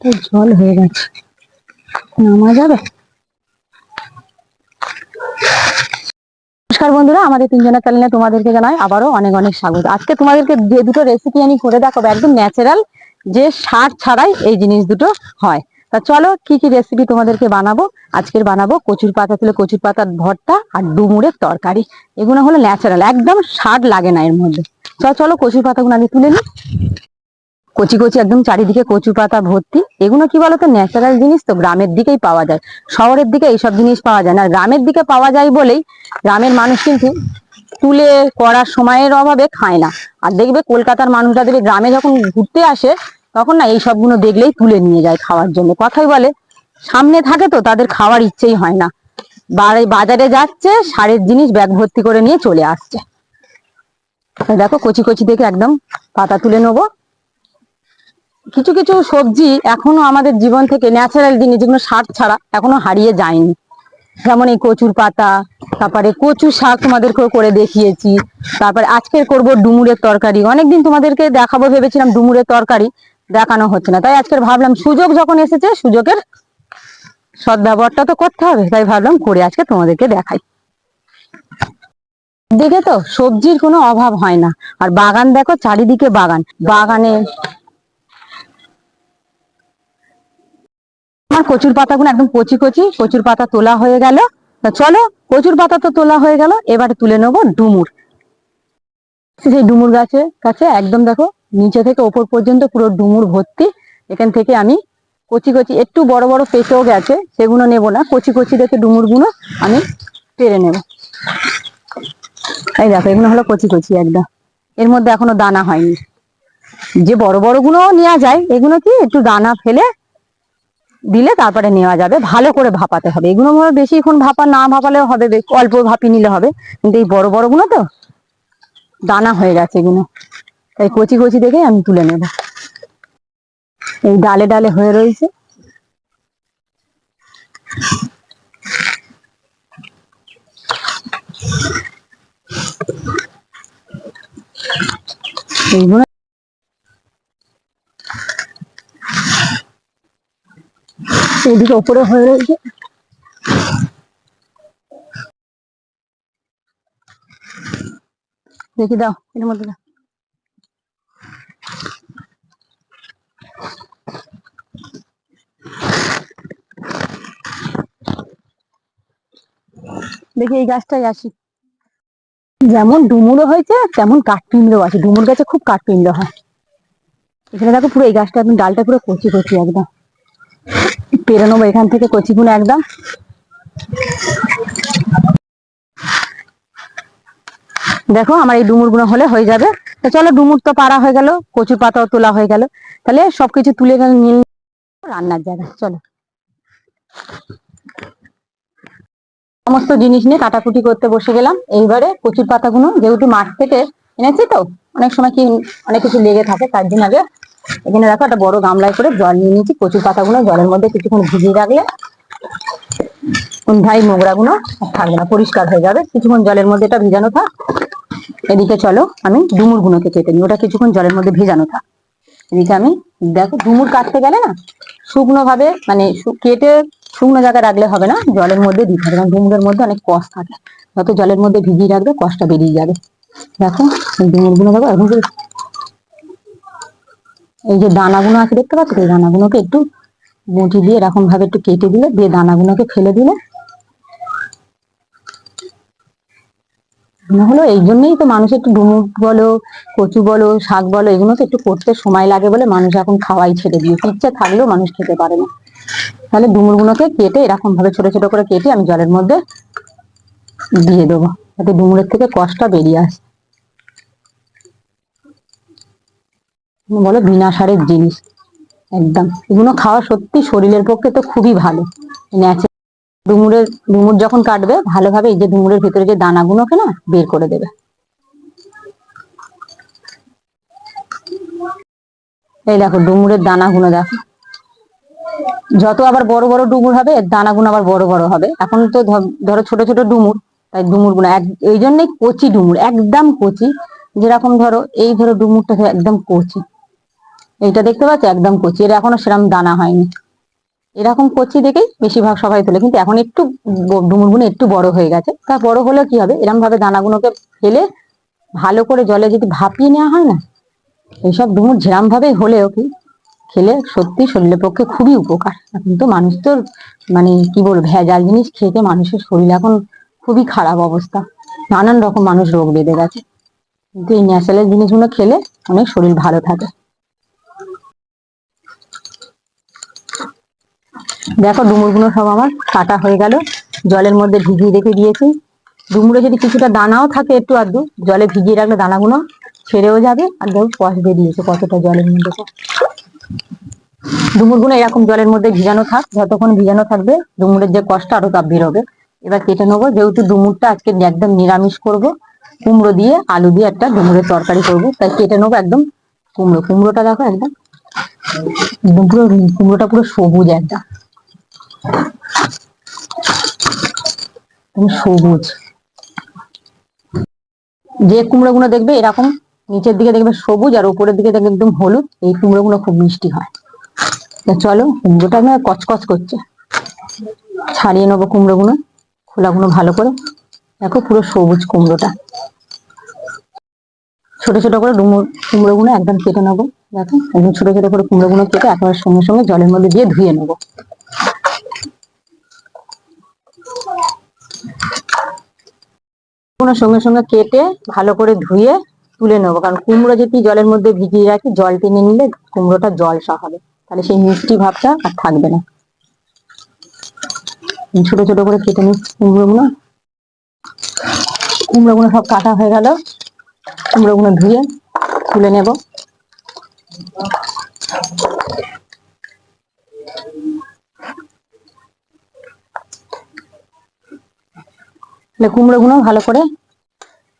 তো জল হয়ে গেছে। নামা যাবে? নমস্কার বন্ধুরা, আমাদের তিনজনের চ্যানেলে তোমাদেরকে জানাই আবারও অনেক অনেক স্বাগত। আজকে তোমাদেরকে যে দুটো রেসিপি আমি করে দেখাবো, একদম ন্যাচারাল যে সার ছাড়াই এই জিনিস দুটো হয়। তা চলো, কি কি রেসিপি তোমাদেরকে বানাবো? আজকের বানাবো কচুর পাতা তুলে কচুর পাতার ভর্তা আর ডুমুরের তরকারি। এগুলো হলো ন্যাচারাল একদম সার লাগে না এর মধ্যে। চলো চলো, কচুর পাতাগুলো আগে তুলে নিই। কচি কচি একদম চারিদিকে কচু পাতা ভর্তি। এগুলো কি বলতো? ন্যাচারাল জিনিস তো গ্রামের দিকেই পাওয়া যায়। শহরের দিকে এইসব জিনিস পাওয়া যায় না। গ্রামের দিকে পাওয়া যায় বলেই গ্রামের মানুষ কিন্তু তুলে করার সময়ের অভাবে খায় না। আর দেখবে কলকাতার মানুষরা দেখবে গ্রামে যখন ঘুরতে আসে, তখন না এই সবগুলো দেখলেই তুলে নিয়ে যায় খাওয়ার জন্য। কথাই বলে, সামনে থাকে তো তাদের খাওয়ার ইচ্ছেই হয় না। বাজারে যাচ্ছে, সারের জিনিস ব্যাগ ভর্তি করে নিয়ে চলে আসছে। দেখো কচি কচি দেখে একদম পাতা তুলে নেব। কিছু কিছু সবজি এখনও আমাদের জীবন থেকে ন্যাচারাল জিনিস যেগুলো সার ছাড়া এখনও হারিয়ে যায়নি। যেমন এই কচুর পাতা, তারপরে কচু শাক তোমাদেরকে করে দেখিয়েছি, তারপরে আজকের করব ডুমুরের তরকারি। অনেকদিন তোমাদেরকে দেখাবো, ভেবেছিলাম ডুমুরের তরকারি দেখানো হচ্ছে না। তাই আজকের ভাবলাম, সুযোগ যখন এসেছে, সুযোগের সদ্ব্যবহারটা তো করতে হবে, তাই ভাবলাম করে আজকে তোমাদেরকে দেখাই। দেখে তো সবজির কোনো অভাব হয় না। আর বাগান দেখো, চারিদিকে বাগান। বাগানে আমার কচুর পাতাগুলো একদম কচি কচি, কচুর পাতা তোলা হয়ে গেল। চলো, কচুর পাতা তো তোলা হয়ে গেল, এবারে তুলে নেব ডুমুর। সেই ডুমুর গাছে, কাছে একদম দেখো, নিচে থেকে ওপর পর্যন্ত পুরো ডুমুর ভর্তি। এখান থেকে আমি কচি কচি, একটু বড় বড় পেকেও গেছে, সেগুলো নেব না। কচি কচি দেখে ডুমুরগুলো আমি পেরে নেব। এই দেখো, এগুলো হলো কচি কচি একদম। এর মধ্যে এখনও দানা হয়নি। যে বড় বড়গুলো নেওয়া যায়, এগুলো কি একটু দানা ফেলে দিলে তারপরে নেওয়া যাবে। ভালো করে ভাপাতে হবে। এগুলো মনে বেশিক্ষণ ভাপা না ভাপালেও হবে অল্প ভাপি নিলে হবে। কিন্তু এই বড় বড়গুলো তো দানা হয়ে গেছে এগুলো। তাই কচি কচি দেখে আমি তুলে নেব। এই ডালে ডালে হয়ে রয়েছে। এইগুলো এদিকে ওপরে হয়ে রয়েছে। দেখি দাও, এর মধ্যে দাও। দেখি এই গাছটাই আসি। যেমন ডুমুরও হয়েছে, তেমন কাঠপিমড়েও আছে ডুমুর গাছে খুব কাঠপিমড়ে হয়। এখানে দেখো পুরো এই গাছটা একদম ডালটা পুরো কচি কচি একদম। পেরে নেব এখান থেকে কচিগুলো একদম। দেখো আমার এই ডুমুরগুলো হলে হয়ে যাবে। তো চলো ডুমুর তো পাড়া হয়ে গেল কচু পাতাও তোলা হয়ে গেল। তাহলে সবকিছু তুলে নিয়ে রান্নার জায়গা, চলো। সমস্ত জিনিস নিয়ে কাটাকুটি করতে বসে গেলাম। এইবারে কচুর পাতাগুলো যেহেতু মাঠ থেকে এনেছি তো, অনেক সময় কি অনেক কিছু লেগে থাকে, তার জন্য আগে এখানে দেখো একটা বড় গামলায় করে জল নিয়ে নিয়েছি, কচুর পাতাগুলো জলের মধ্যে কিছুক্ষণ ভিজিয়ে রাখলে ভাই নোংরাগুলো থাকবে না, পরিষ্কার হয়ে যাবে। কিছুক্ষণ জলের মধ্যে এটা ভিজানো থাক। এদিকে চলো, আমি ডুমুর গুলোকে কেটে নিই, ওটা কিছুক্ষণ জলের মধ্যে ভেজানো থাক। এদিকে আমি, দেখো ডুমুর কাটতে গেলে না শুকনো ভাবে মানে কেটে শুকনো জায়গায় রাখলে হবে না, জলের মধ্যে দিতে হবে, কারণ ডুমুরের মধ্যে অনেক কষ থাকে। যত জলের মধ্যে ভিজিয়ে রাখবে, কষটা বেরিয়ে যাবে। দেখো ডুমুরগুলো দেখো এখন এই যে দানাগুলো আছে দেখতে পাচ্ছ? এই দানাগুলোকে একটু মুঠি দিয়ে এরকম ভাবে একটু কেটে দিলে, দিয়ে দানাগুলোকে ফেলে দিলে। হলো এই জন্যই তো মানুষ একটু ডুমুর বলো, কচু বলো, শাক বলো এগুলো তো একটু করতে সময় লাগে বলে মানুষ এখন খাওয়াই ছেড়ে দিয়েছে। ইচ্ছে থাকলেও মানুষ খেতে পারে না। তাহলে ডুমুর গুলোকে কেটে এরকম ভাবে ছোট ছোট করে কেটে আমি জলের মধ্যে দিয়ে দেবো। যাতে ডুমুরের থেকে কষটা বেরিয়ে আসে। বলো বিনা সারের জিনিস, একদম। এগুলো খাওয়া সত্যি শরীরের পক্ষে তো খুবই ভালো। ডুমুরের, ডুমুর যখন কাটবে, ভালোভাবে এই যে ডুমুরের ভিতরে যে দানাগুলোকে না, বের করে দেবে। এই দেখো, ডুমুরের দানাগুলো দেখো। যত আবার বড় বড় ডুমুর হবে দানাগুলো আবার বড় বড় হবে। এখন তো ধরো ছোট ছোট ডুমুর, তাই ডুমুরগুলো এই জন্যই কচি ডুমুর, একদম কচি। যেরকম ধরো, এই ধরো ডুমুরটা একদম কচি। এইটা দেখতে পাচ্ছ? একদম কচি। এর এখনও সেরকম দানা হয়নি। এরকম কচি দেখেই বেশিরভাগ সবাই তোলে কিন্তু এখন একটু ব- ডুমুরগুলো একটু বড় হয়ে গেছে। তা বড় হলেও কি হবে? এরকম ভাবে দানাগুলোকে ফেলে ভালো করে জলে যদি ভাপিয়ে নেওয়া হয় না, এইসব ডুমুর যেরাম ভাবে হলেও কি খেলে সত্যি শরীরের পক্ষে খুবই উপকার। এখন তো মানুষ তো মানে কি বলব, ভেজাল জিনিস খেতে মানুষের শরীর এখন খুবই খারাপ অবস্থা। নানান রকম মানুষ রোগ বেঁধে গেছে। কিন্তু এই ন্যাচারাল জিনিসগুলো খেলে অনেক শরীর ভালো থাকে। দেখো ডুমুরগুলো সব আমার কাটা হয়ে গেল। জলের মধ্যে ভিজিয়ে রেখে দিয়েছি। ডুমুরে যদি কিছুটা দানাও থাকে একটু আধটু, জলে ভিজিয়ে রাখলে দানাগুলো ছেড়েও যাবে। আর দেখো কষ বেরিয়েছে কতটা জলের মধ্যে। ডুমুরগুলো এরকম জলের মধ্যে ভিজানো থাক, যতক্ষণ ভিজানো থাকবে ডুমুরের যে কষ্ট আরও তাপ বেরোবে। এবার কেটে নেব, যেহেতু ডুমুরটা আজকে একদম নিরামিষ করব, কুমড়ো দিয়ে আলু দিয়ে একটা ডুমুরের তরকারি করব। তাই কেটে নেব একদম কুমড়ো। কুমড়োটা দেখো একদম পুরো কুমড়োটা পুরো সবুজ একদম সবুজ। যে কুমড়ো গুলো দেখবে এরকম, নিচের দিকে দেখবে সবুজ আর উপরের দিকে দেখবে একদম হলুদ, এই কুমড়ো গুলো খুব মিষ্টি হয়। চলো, কুমড়োটা কচকচ করছে। ছাড়িয়ে নেব কুমড়ো গুলো খোলাগুলো ভালো করে। দেখো পুরো সবুজ কুমড়োটা। ছোট ছোট করে ডুমুর কুমড়ো গুলো একদম কেটে নেব। দেখো, একদম ছোট ছোট করে কুমড়ো গুলো কেটে একবার সঙ্গে সঙ্গে জলের মধ্যে দিয়ে ধুয়ে নেব। সঙ্গে সঙ্গে কেটে ভালো করে ধুয়ে তুলে নেব। কারণ কুমড়ো যদি জলের মধ্যে ভিজিয়ে রাখি, জল টেনে নিলে কুমড়োটা জল হবে। তাহলে সেই মিষ্টি ভাবটা আর থাকবে না। ছোট ছোট করে কেটে নিচ্ছি কুমড়ো গুলো কুমড়ো গুলো সব কাটা হয়ে গেল। কুমড়ো গুলো ধুয়ে তুলে নেব। তাহলে কুমড়ো গুলো ভালো করে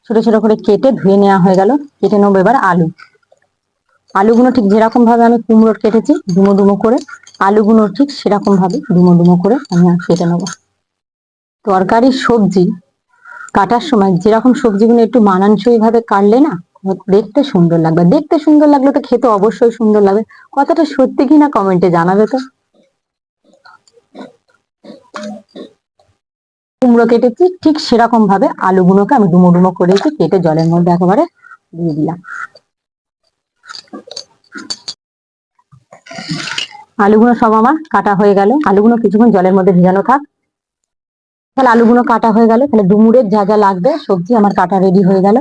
ছোট ছোট করে কেটে ধুয়ে নেওয়া হয়ে গেল। কেটে নেব এবার আলু। আলুগুলো ঠিক যেরকম ভাবে আমি কুমড়ো কেটেছি ডুমো ডুমো করে, আলুগুলো ঠিক সেরকম ভাবে ডুমো ডুমো করে আমি কেটে নেব। তরকারি সবজি কাটার সময় যেরকম সবজিগুলো একটু মানানসই ভাবে কাটলে না, দেখতে সুন্দর লাগবে। দেখতে সুন্দর লাগলে তো খেতে অবশ্যই সুন্দর লাগবে। কথাটা সত্যি কিনা কমেন্টে জানাবে তো। কুমড়ো কেটেছি, ঠিক সেরকম ভাবে আলুগুলোকে আমি ডুমো ডুমো করেছি, কেটে জলের মধ্যে একেবারে দিয়ে দিলাম। আলুগুলো সব আমার কাটা হয়ে গেল। আলুগুলো কিছুক্ষণ জলের মধ্যে ভিজানো থাক। তাহলে আলুগুলো কাটা হয়ে গেল। তাহলে ডুমুরের যা যা লাগবে, সবজি আমার কাটা রেডি হয়ে গেল।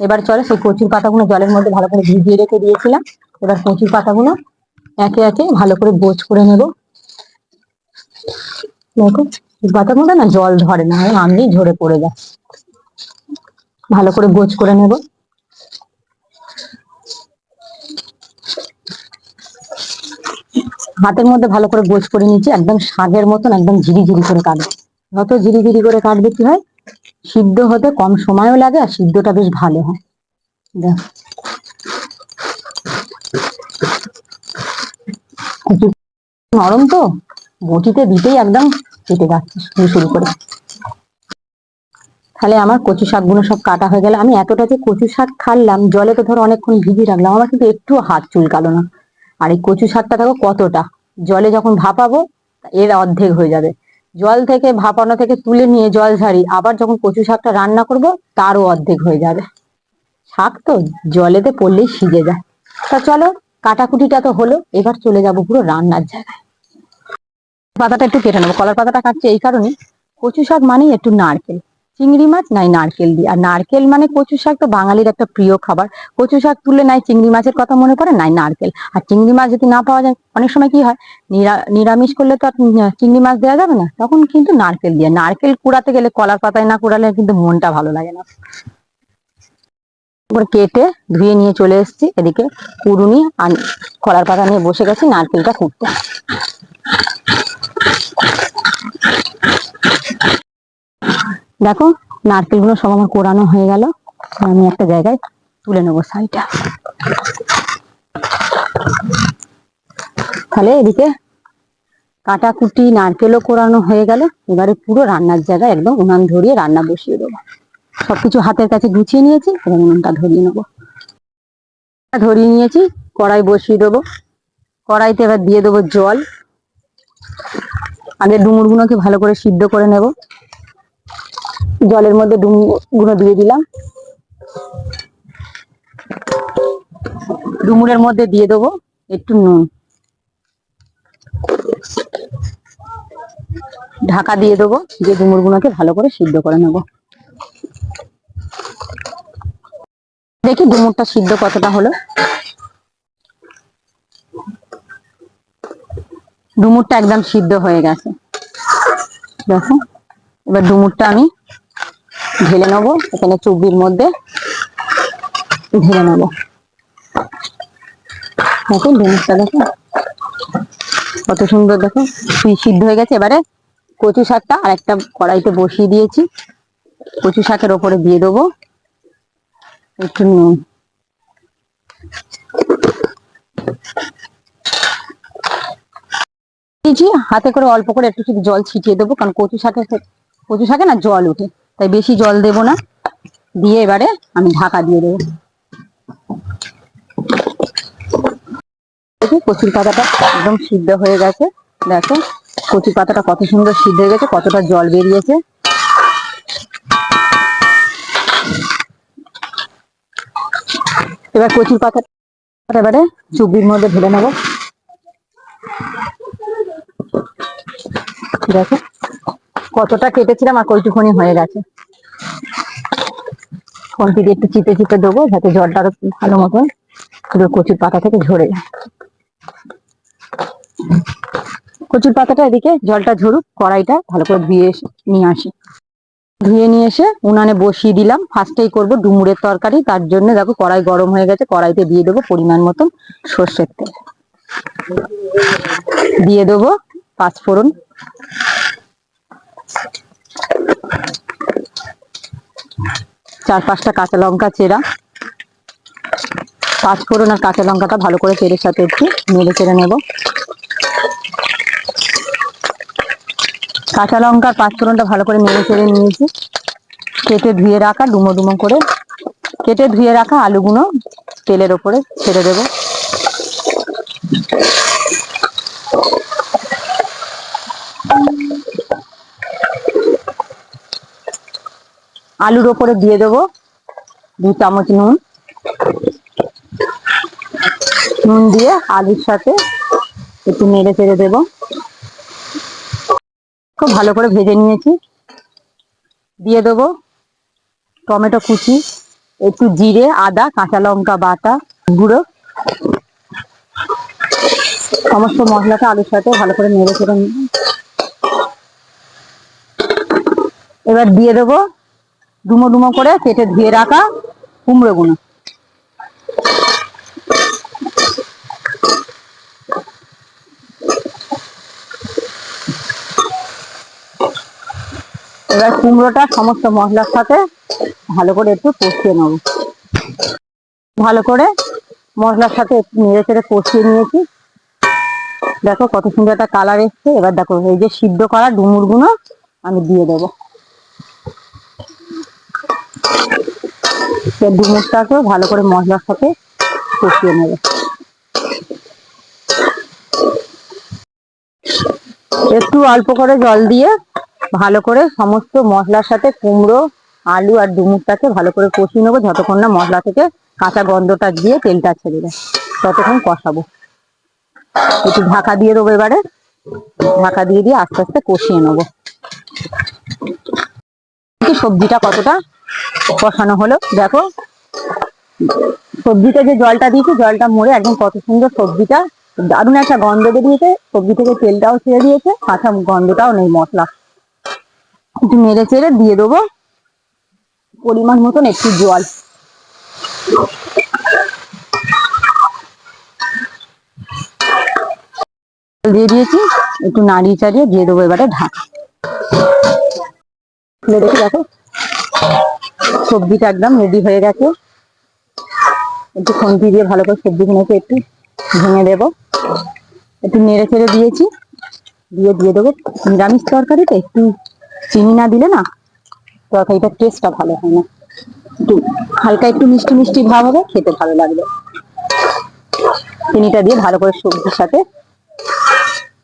এবার চলে সেই কচুর পাতাগুলো জলের মধ্যে ভালো করে ভিজিয়ে রেখে দিয়েছিলাম। এবার কচুর পাতাগুলো একে একে ভালো করে গোছ করে নেব। দেখো। এই পাতাগুলো না জল ধরে না আমনি ঝরে পড়ে যায়। ভালো করে গোছ করে নেব। হাতের মধ্যে ভালো করে গোছ করে নিচ্ছি একদম শাকের মতন, একদম ঝিরি ঝিরি করে কাটবে। যত ঝিরি ঝিরি করে কাটবে কি হয়, সিদ্ধ হতে কম সময়ও লাগে আর সিদ্ধটা বেশ ভালো হয়। দেখ। নরম তো, বটিতে দিতেই একদম কেটে যাচ্ছে শুরু করে তাহলে আমার কচু শাকগুলো সব কাটা হয়ে গেল। আমি এতটা যে কচু শাক খাল্লাম, জলে তো ধরো অনেকক্ষণ ভিজিয়ে রাখলাম, আমার কিন্তু একটু হাত চুলকালো না। আর এই কচু শাকটা দেখো কতটা, জলে যখন ভাপাবো, এর অর্ধেক হয়ে যাবে। জল থেকে ভাপানো থেকে তুলে নিয়ে জল ঝাড়ি, আবার যখন কচু শাকটা রান্না করব, তারও অর্ধেক হয়ে যাবে। শাক তো জলেতে পড়লেই সিজে যায়। তা চলো, কাটাকুটিটা তো হলো, এবার চলে যাব পুরো রান্নার জায়গায়। পাতাটা একটু কেটে নেব। কলার পাতাটা কাটছে এই কারণে কচু শাক মানেই একটু নারকেল। চিংড়ি মাছ নাই নারকেল দিয়ে। আর নারকেল মানে কচু শাক তো বাঙালির একটা প্রিয় খাবার। কচু শাক তুললে নাই চিংড়ি মাছের কথা মনে পড়ে, নাই নারকেল। আর চিংড়ি মাছ যদি না পাওয়া যায়, অনেক সময় কি হয়, নিরা- নিরামিষ করলে তো আর চিংড়ি মাছ দেওয়া যাবে না। তখন কিন্তু নারকেল দিয়ে। নারকেল কুড়াতে গেলে কলার পাতায় না কুড়ালে কিন্তু মনটা ভালো লাগে না। কেটে ধুয়ে নিয়ে চলে এসেছি। এদিকে কুড়ুনি আর কলার পাতা নিয়ে বসে গেছি, নারকেলটা কুটতে। দেখো, নারকেলগুলো সব আমার কোরানো হয়ে গেল। আমি একটা জায়গায় তুলে নেব সাইডটা তাহলে এদিকে কাটাকুটি, নারকেলও কোরানো হয়ে গেল। এবারে পুরো রান্নার জায়গায় একদম উনান ধরিয়ে রান্না বসিয়ে দেবো। সবকিছু হাতের কাছে গুছিয়ে নিয়েছি, এবার উনুনটা ধরিয়ে নেব। ধরিয়ে নিয়েছি, কড়াই বসিয়ে দেবো। কড়াইতে এবার দিয়ে দেবো জল। আগে ডুমুরগুলোকে ভালো করে সিদ্ধ করে নেব। জলের মধ্যে ডুমুরগুলো দিয়ে দিলাম। ডুমুরের মধ্যে দিয়ে দেবো একটু নুন। ঢাকা দিয়ে দেবো যে ডুমুরগুলোকে ভালো করে সিদ্ধ করে নেব। দেখি ডুমুরটা সিদ্ধ কতটা হলো। ডুমুরটা একদম সিদ্ধ হয়ে গেছে। দেখো, এবার ডুমুরটা আমি ঢেলে নেব, এখানে চুবির মধ্যে ঢেলে নেব। দেখো, ডুমুরটা দেখো, কত সুন্দর দেখো সিদ্ধ হয়ে গেছে। এবারে কচু শাকটা আর একটা কড়াইতে বসিয়ে দিয়েছি। কচু শাকের ওপরে দিয়ে দেবো একটু নুন। দিয়েছি হাতে করে অল্প করে একটু জল ছিটিয়ে দেবো, কারণ কচু শাকে কচু শাকে না জল উঠে তাই বেশি জল দেব না। দিয়ে এবারে আমি ঢাকা দিয়ে দেবো। কচুর পাতাটা একদম সিদ্ধ হয়ে গেছে। দেখো কচুর পাতাটা কত সুন্দর সিদ্ধ হয়ে গেছে, কতটা জল বেরিয়েছে। এবার কচুর পাতা এবারে চুবির মধ্যে ঢেলে নেব। দেখো। কতটা কেটেছিলাম আর কইটুখানি হয়ে গেছে। খন্তি দিয়ে একটু চিপে চিপে দেবো, যাতে জলটা ভালো মতন পুরো কচুর পাতা থেকে ঝরে যায়। কচুর পাতাটা এদিকে জলটা ঝরুক, কড়াইটা ভালো করে ধুয়ে এসে নিয়ে আসি। ধুয়ে নিয়ে এসে উনানে বসিয়ে দিলাম। ফার্স্টেই করব ডুমুরের তরকারি, তার জন্য দেখো কড়াই গরম হয়ে গেছে, কড়াইতে দিয়ে দেবো পরিমাণ মতন সর্ষের তেল। দিয়ে দেবো পাঁচফোড়ন চার পাঁচটা কাঁচা লঙ্কা চেরা। পাঁচফোড়ন আর কাঁচা লঙ্কাটা ভালো করে তেলের সাথে একটু নেড়ে চেড়ে নেব। কাঁচা লঙ্কা আর পাঁচফোড়নটা ভালো করে নেড়ে চেড়ে নিয়েছি। কেটে ধুয়ে রাখা, ডুমো ডুমো করে। কেটে ধুয়ে রাখা আলুগুলো তেলের ওপরে ছেড়ে দেবো। আলুর ওপরে দিয়ে দেবো দু চামচ নুন। নুন দিয়ে আলুর সাথে একটু নেড়ে চেড়ে দেবো। খুব ভালো করে ভেজে নিয়েছি। দিয়ে দেবো টমেটো কুচি, একটু জিরে, আদা, কাঁচা লঙ্কা বাটা, গুঁড়ো। সমস্ত মশলাটা আলুর সাথে ভালো করে নেড়ে চেড়ে এবার দিয়ে দেবো ডুমো ডুমো করে কেটে ধুয়ে রাখা কুমড়ো গুলো এবার কুমড়োটা সমস্ত মশলার সাথে ভালো করে একটু কষিয়ে নেব। ভালো করে মশলার সাথে একটু নেড়ে চেড়ে কষিয়ে নিয়েছি। দেখো কত সুন্দর একটা কালার এসছে। এবার দেখো এই যে সিদ্ধ করা ডুমুরগুলো আমি দিয়ে দেবো। ভালো করে মশলার সাথে কষিয়ে নেবে। একটু অল্প করে জল দিয়ে ভালো করে সমস্ত মশলার সাথে কুমড়ো, আলু আর ডুমুরটাকে ভালো করে কষিয়ে নেব, যতক্ষণ না মশলা থেকে কাঁচা গন্ধটা দিয়ে তেলটা ছেড়ে দেয়, ততক্ষণ কষাবো। একটু ঢাকা দিয়ে দেবো এবারে, ঢাকা দিয়ে দিয়ে আস্তে আস্তে কষিয়ে নেব। সবজিটা কতটা কষানো হলো। দেখো, সবজিতে যে জলটা দিয়েছি, জলটা মরে একদম কত সুন্দর সবজিটা, দারুণ একটা গন্ধ বেরিয়েছে। সবজি থেকে তেলটাও ছেড়ে দিয়েছে কাঁচা গন্ধটাও নেই মশলা। একটু নেড়ে চেড়ে দিয়ে দেবো। পরিমাণ মতন একটু জল। দিয়ে দিয়েছি, একটু নাড়িয়ে চাড়িয়ে দিয়ে দেবো এবারে ঢাকা। দেখো সবজিটা একদম রেডি হয়ে গেছে। একটু খুন্তি দিয়ে ভালো করে সবজি সবজিগুলোকে একটু ভেঙে দেবো। একটু নেড়ে ফেড়ে দিয়েছি। দিয়ে দিয়ে দেবো নিরামিষ তরকারিতে। একটু চিনি না দিলে না তরকারিটার টেস্টটা ভালো হয় না। একটু হালকা একটু মিষ্টি মিষ্টি ভাব হবে, খেতে ভালো লাগবে। চিনিটা দিয়ে ভালো করে সবজির সাথে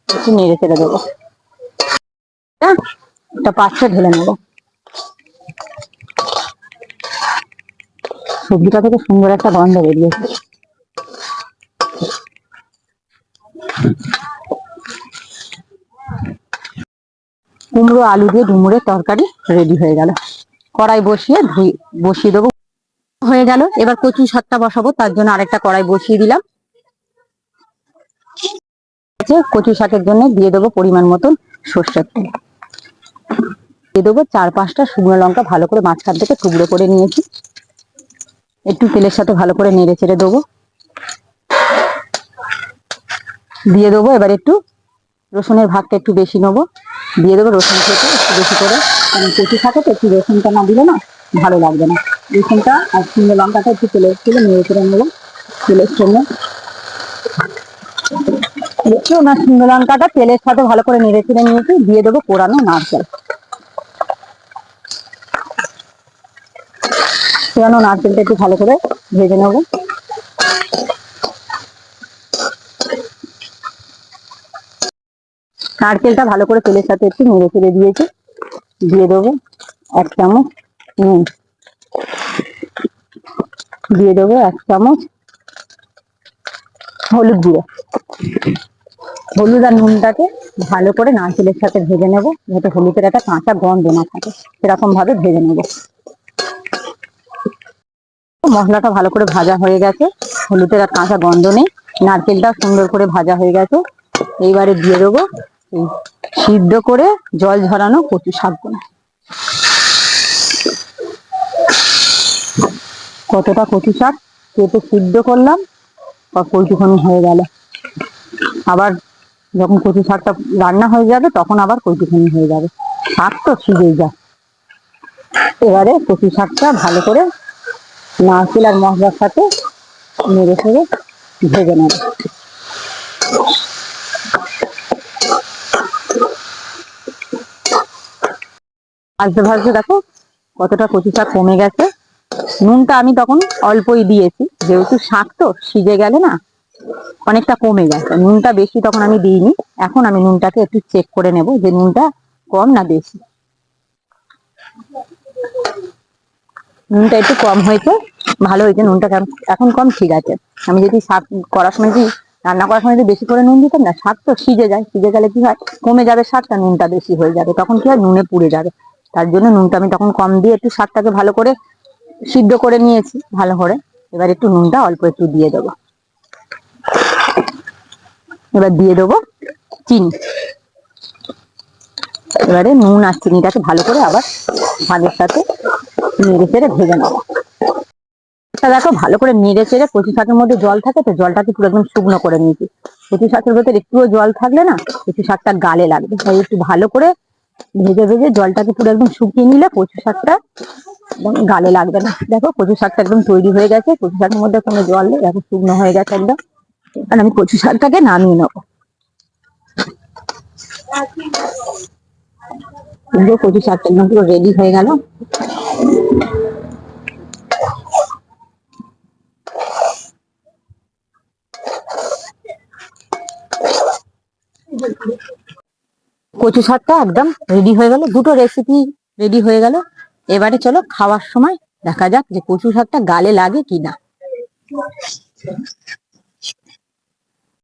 একটু নেড়ে চেড়ে দেবো। একটা পাত্রে ঢেলে নেব। সবজিটা থেকে সুন্দর একটা গন্ধ বেরিয়েছে। কুমড়ো, আলু দিয়ে ডুমুরের তরকারি রেডি হয়ে গেল। কড়াই বসিয়ে ধুই বসিয়ে দেবো। হয়ে গেল। এবার কচু শাকটা বসাবো, তার জন্য আরেকটা কড়াই বসিয়ে দিলাম। কচু শাকের জন্য দিয়ে দেবো পরিমাণ মতন সর্ষের তেল। দিয়ে দেবো চার পাঁচটা শুকনো লঙ্কা ভালো করে মাঝখান থেকে টুকরো করে নিয়েছি। একটু তেলের সাথে ভালো করে নেড়ে চেড়ে দেবো। দিয়ে দেবো, এবার একটু রসুনের ভাগটা একটু বেশি নেব। দিয়ে দেবো রসুন খেতে একটু বেশি করে। কারণ কচু শাকে তো, একটু রসুনটা না দিলে না ভালো লাগবে না। রসুনটা আর শুকনো লঙ্কাটা একটু তেলের তেলে নেড়ে চেড়ে নেব, তেলের সঙ্গে। একটু না? শুকনো লঙ্কাটা তেলের সাথে ভালো করে নেড়ে চেড়ে নিয়েছি। দিয়ে দেবো কোরানো নারকেল। কোরানো নারকেলটা একটু ভালো করে ভেজে নেব। নারকেলটা ভালো করে তেলের সাথে একটু নেড়ে চেড়ে দিয়েছি। দিয়ে দেবো এক চামচ নুন। দিয়ে দেবো এক চামচ হলুদ গুঁড়ো। হলুদ আর নুনটাকে ভালো করে নারকেলের সাথে ভেজে নেব, যাতে হলুদের একটা কাঁচা গন্ধ না থাকে। সেরকম ভাবে ভেজে নেব। মশলাটা ভালো করে ভাজা হয়ে গেছে। হলুদের আর কাঁচা গন্ধ নেই। নারকেলটা সুন্দর করে ভাজা হয়ে গেছে। এইবারে দিয়ে দেবো সিদ্ধ করে জল ঝরানো কচু শাকগুলো। কতটা কচু শাক? কেটে সিদ্ধ করলাম, আর কচুখানি হয়ে গেল। আবার যখন কচু শাকটা রান্না হয়ে যাবে, তখন আবার কচুখানি হয়ে যাবে। শাক তো সিজেই যায় এবারে কচু শাকটা ভালো করে নারকেল আর মশলার সাথে নেড়ে ফেড়ে ভেজে নেবে। ভাজতে ভাজতে দেখো কতটা কচু শাক কমে গেছে। নুনটা আমি তখন অল্পই দিয়েছি, যেহেতু শাক তো সিজে গেলে না অনেকটা কমে গেছে। নুনটা বেশি তখন আমি দিইনি, এখন আমি নুনটাকে একটু চেক করে নেব যে নুনটা কম না বেশি। নুনটা একটু কম হয়েছে, ভালো হয়েছে নুনটা এখন কম ঠিক আছে। আমি যদি শাক করার সময় যদি, রান্না করার সময় যদি বেশি করে নুন দিতাম না, শাক তো সিজে যায়, সিজে গেলে কি হয়? কমে যাবে শাকটা, নুনটা বেশি হয়ে যাবে। তখন কি হয়? নুনে পুড়ে যাবে। তার জন্য নুনটা আমি তখন কম দিয়ে একটু শাকটাকে ভালো করে সিদ্ধ করে নিয়েছি, ভালো করে। এবার একটু নুনটা অল্প একটু দিয়ে দেবো। এবার দিয়ে দেবো চিনি। এবারে নুন আর চিনিটাকে ভালো করে আবার ভাগের সাথে নেড়ে চেড়ে ভেজে নেব। দেখো, ভালো করে নেড়ে চেড়ে কচু শাকের মধ্যে জল থাকে তো, জলটাকে পুরো একদম শুকনো করে নিয়েছি। কচু শাকের ভেতরে একটুও জল থাকলে না, কচু শাকটা গালে লাগবে। তাই একটু ভালো করে ভেজে ভেজে জলটাকে পুরো একদম শুকিয়ে নিলে কচু শাকটা একদম গালে লাগবে না। দেখো, কচু শাকটা একদম তৈরি হয়ে গেছে। কচু শাকের মধ্যে কোনো জল নেই, দেখো শুকনো হয়ে গেছে একদম। আর আমি কচু শাকটাকে নামিয়ে নেব। কচু শাকটা একদম পুরো রেডি হয়ে গেল। কচু শাকটা একদম রেডি হয়ে গেল। দুটো রেসিপি রেডি হয়ে গেল। এবারে চলো খাওয়ার সময় দেখা যাক যে কচু শাকটা গালে লাগে কিনা।